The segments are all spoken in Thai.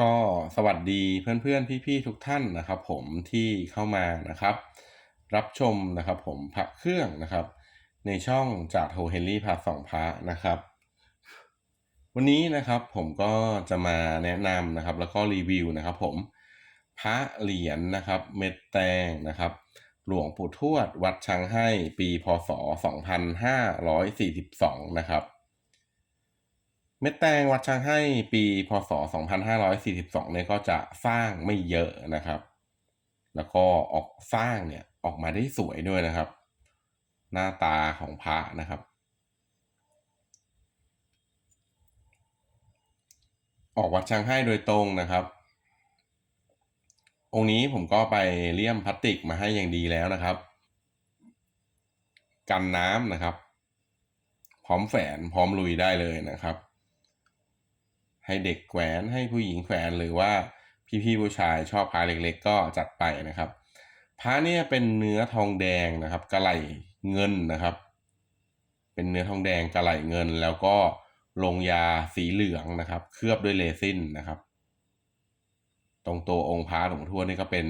ก็สวัสดีเพื่อนๆ พี่ๆ ทุกท่านนะครับผมที่เข้ามานะครับ รับชมนะครับผมพระเครื่องนะครับ ในช่องจากโฮเฮนรี่พาสองพระนะครับ วันนี้นะครับผมก็จะมาแนะนำนะครับ แล้วก็รีวิวนะครับ ผมพระเหรียญนะครับเม็ดแตงนะครับ หลวงปู่ทวดวัดช้างให้ปีพศ 2542 นะครับ เม็ดแตงวัดช้างให้ปีพศ 2542เนี่ยก็จะสร้างไม่เยอะนะครับ แล้วก็ออกสร้างเนี่ยออกมาได้สวยด้วยนะครับ หน้าตาของพระนะครับ ออกวัดช้างให้โดยตรงนะครับ องค์นี้ผมก็ไปเลี่ยมพลาสติกมาให้อย่างดีแล้วนะครับ กันน้ำนะครับ พร้อมแฝนพร้อมลุยได้เลยนะครับ ให้เด็กแขวนให้ผู้หญิงแขวนหรือว่าพี่ๆผู้ชายชอบพาเล็กๆ ก็จัดไปนะครับพระเนี่ยเป็นเนื้อทองแดงนะครับ กระไหลเงินนะครับ เป็นเนื้อทองแดงกระไหลเงิน แล้วก็ลงยาสีเหลืองนะครับ เคลือบด้วยเรซินนะครับ ตรงตัวองค์พระหลวงทั่วนี่ก็เป็น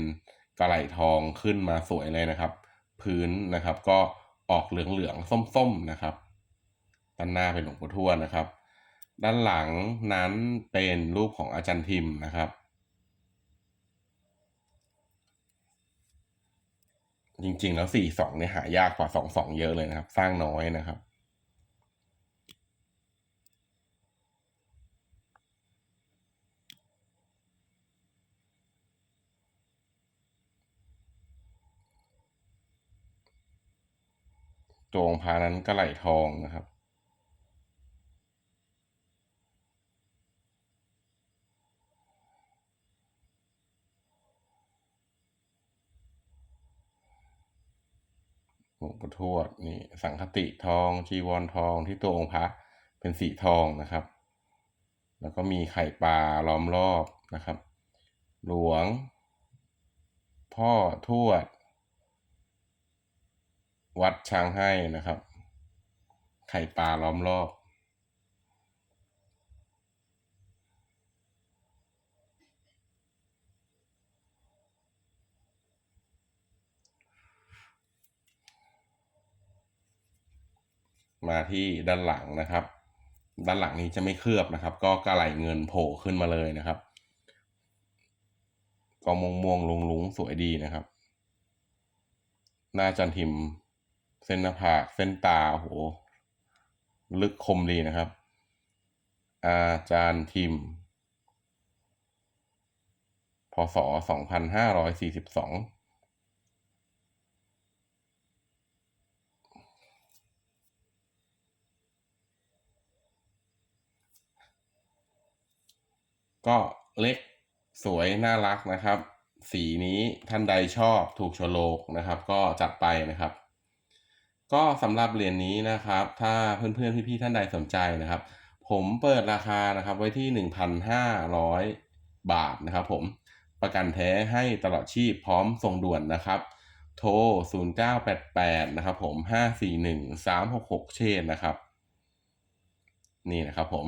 กระไหลทองขึ้นมาสวยเลยนะครับ พื้นนะครับก็ออกเหลืองๆส้มๆนะครับด้านหน้าเป็นหลวงปู่ทวดนะครับ ด้านหลังนั้นเป็นรูปของอาจารย์ทิมนะครับ จริงๆแล้วสี่สองเนี่ยหายากกว่าสองสองเยอะเลยนะครับ สร้างน้อยนะครับตัวงพานั้นก็ไหลทองนะครับ หลวงปู่ทวดนี่สังคติทอง จีวรทองที่ตัวองค์พระเป็นสีทองนะครับ แล้วก็มีไข่ปลาล้อมรอบนะครับ หลวง พ่อทวด วัดช้างให้นะครับ ไข่ปลาล้อมรอบ มาที่ด้านหลังนะครับ ด้านหลังนี้จะไม่เคลือบนะครับ ก็กระไหลเงินโผล่ขึ้นมาเลยนะครับก็ม่วงม่วงลุงลุงสวยดีนะครับ หน้าจันทิม เส้นหน้าผากเส้นตาโห ลึกคมดีนะครับ อาจารย์ทิม พศ 2542 ก็เล็กสวยน่ารักนะครับ สีนี้ท่านใดชอบถูกโฉลกนะครับ ก็จัดไปนะครับ ก็สำหรับเหรียญนนี้นะครับ ถ้าเพื่อนๆพี่ๆท่านใดสนใจนะครับ ผมเปิดราคานะครับไว้ที่ 1,500 บาทนะครับ ผมประกันแท้ให้ตลอดชีพพร้อมส่งด่วนนะครับ โทร 0988 นะครับผม 541 366 เชนนะครับ นี่นะครับผม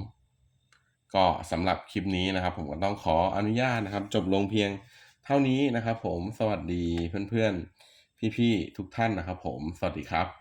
ก็สำหรับคลิปนี้นะครับ ผมก็ต้องขออนุญาตนะครับ จบลงเพียงเท่านี้นะครับ ผมสวัสดีเพื่อนๆพี่ๆทุกท่านนะครับ ผมสวัสดีครับ